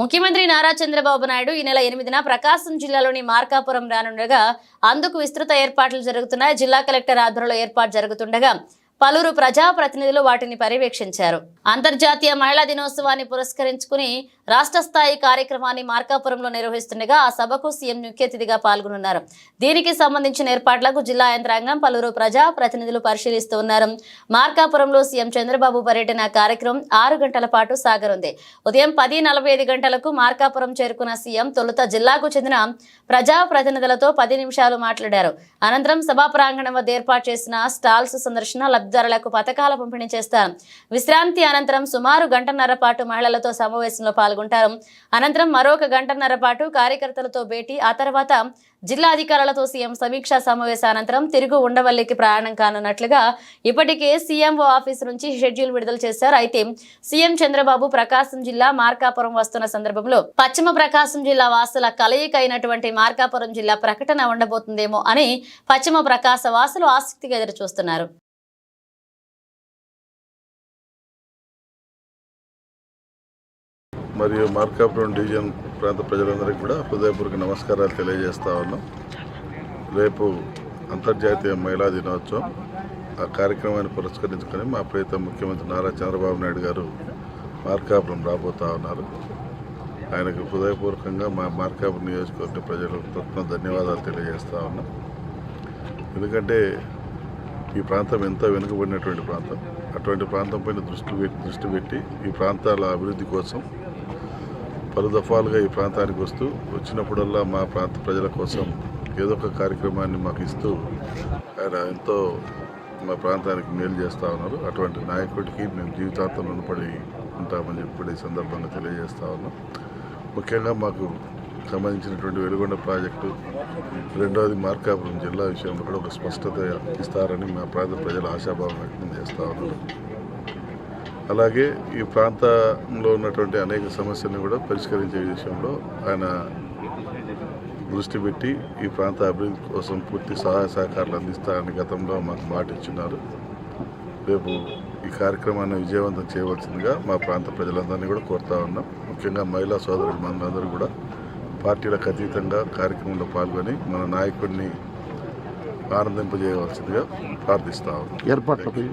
ముఖ్యమంత్రి నారా చంద్రబాబు నాయుడు ఈ నెల ఎనిమిదిన ప్రకాశం జిల్లాలోని మార్కాపురం రానుండగా అందుకు విస్తృత ఏర్పాట్లు జరుగుతున్నాయి. జిల్లా కలెక్టర్ ఆధ్వర్యంలో ఏర్పాటు జరుగుతుండగా పలువురు ప్రజాప్రతినిధులు వాటిని పర్యవేక్షించారు. అంతర్జాతీయ మహిళా దినోత్సవాన్ని పురస్కరించుకుని రాష్ట్ర స్థాయి కార్యక్రమాన్ని మార్కాపురంలో నిర్వహిస్తుండగా ఆ సభకు సీఎం ముఖ్య అతిథిగా పాల్గొనున్నారు. దీనికి సంబంధించిన ఏర్పాట్లకు జిల్లా యంత్రాంగం పలువురు ప్రజా ప్రతినిధులు పరిశీలిస్తూ ఉన్నారు. మార్కాపురంలో సీఎం చంద్రబాబు పర్యటన కార్యక్రమం ఆరు గంటల పాటు సాగనుంది. ఉదయం పది నలభై ఐదు గంటలకు మార్కాపురం చేరుకున్న సీఎం తొలుత జిల్లాకు చెందిన ప్రజా ప్రతినిధులతో పది నిమిషాలు మాట్లాడారు. అనంతరం సభా ప్రాంగణం వద్ద ఏర్పాటు చేసిన స్టాల్స్ సందర్శన లబ్ధి ధరలకు పథకాల పంపిణీ చేస్తారు. విశ్రాంతి అనంతరం సుమారు గంటన్నర పాటు మహిళలతో సమావేశంలో పాల్గొంటారు. అనంతరం మరొక గంటన్నర పాటు కార్యకర్తలతో భేటీ ఆ తర్వాత జిల్లా అధికారులతో సీఎం సమీక్షా సమావేశ అనంతరం తిరుగు ఉండవల్లికి ప్రయాణం కానున్నట్లుగా ఇప్పటికే సీఎంఓ ఆఫీస్ నుంచి షెడ్యూల్ విడుదల చేశారు. అయితే సీఎం చంద్రబాబు ప్రకాశం జిల్లా మార్కాపురం వస్తున్న సందర్భంలో పశ్చిమ ప్రకాశం జిల్లా వాసుల కలయిక అయినటువంటి మార్కాపురం జిల్లా ప్రకటన ఉండబోతుందేమో అని పశ్చిమ ప్రకాశ వాసులు ఆసక్తిగా ఎదురు చూస్తున్నారు మరియు మార్కాపురం డివిజన్ ప్రాంత ప్రజలందరికీ కూడా హృదయపూర్వక నమస్కారాలు తెలియజేస్తా ఉన్నాం. రేపు అంతర్జాతీయ మహిళా దినోత్సవం. ఆ కార్యక్రమాన్ని పురస్కరించుకొని మా ప్రీత ముఖ్యమంత్రి నారా చంద్రబాబు నాయుడు గారు మార్కాపురం రాబోతా ఉన్నారు. ఆయనకు హృదయపూర్వకంగా మా మార్కాపురం నియోజకవర్గ ప్రజలకు తరఫున ధన్యవాదాలు తెలియజేస్తా ఉన్నాం. ఎందుకంటే ఈ ప్రాంతం ఎంతో వెనుకబడినటువంటి ప్రాంతం అటువంటి ప్రాంతం పైన దృష్టి పెట్టి దృష్టి పెట్టి ఈ ప్రాంతాల అభివృద్ధి కోసం పలు దఫాలుగా ఈ ప్రాంతానికి వస్తూ వచ్చినప్పుడల్లా మా ప్రాంత ప్రజల కోసం ఏదో ఒక కార్యక్రమాన్ని మాకు ఇస్తూ ఆయన ఎంతో మా ప్రాంతానికి మేలు చేస్తూ ఉన్నారు. అటువంటి నాయకుడికి మేము జీవితాంతం రుణపడి ఉంటామని చెప్పి ఈ సందర్భంగా తెలియజేస్తా ఉన్నాం. ముఖ్యంగా మాకు సంబంధించినటువంటి వెలుగొండ ప్రాజెక్టు రెండవది మార్కాపురం జిల్లా విషయంలో కూడా ఒక స్పష్టత ఇస్తారని మా ప్రాంత ప్రజలు ఆశాభావం వ్యక్తం చేస్తూ ఉన్నారు. అలాగే ఈ ప్రాంతంలో ఉన్నటువంటి అనేక సమస్యలను కూడా పరిష్కరించే విషయంలో ఆయన దృష్టి పెట్టి ఈ ప్రాంత అభివృద్ధి కోసం పూర్తి సహాయ సహకారాలు అందిస్తారని గతంలో మాకు మాట ఇచ్చున్నారు రేపు ఈ కార్యక్రమాన్ని విజయవంతం చేయవలసిందిగా మా ప్రాంత ప్రజలందరినీ కూడా కోరుతా ఉన్నాం. ముఖ్యంగా మహిళా సోదరులు మనందరూ కూడా పార్టీలకు అతీతంగా కార్యక్రమంలో పాల్గొని మన నాయకుడిని ఆనందింపజేయవలసిందిగా ప్రార్థిస్తా ఉన్నాం. ఏర్పాట్లపై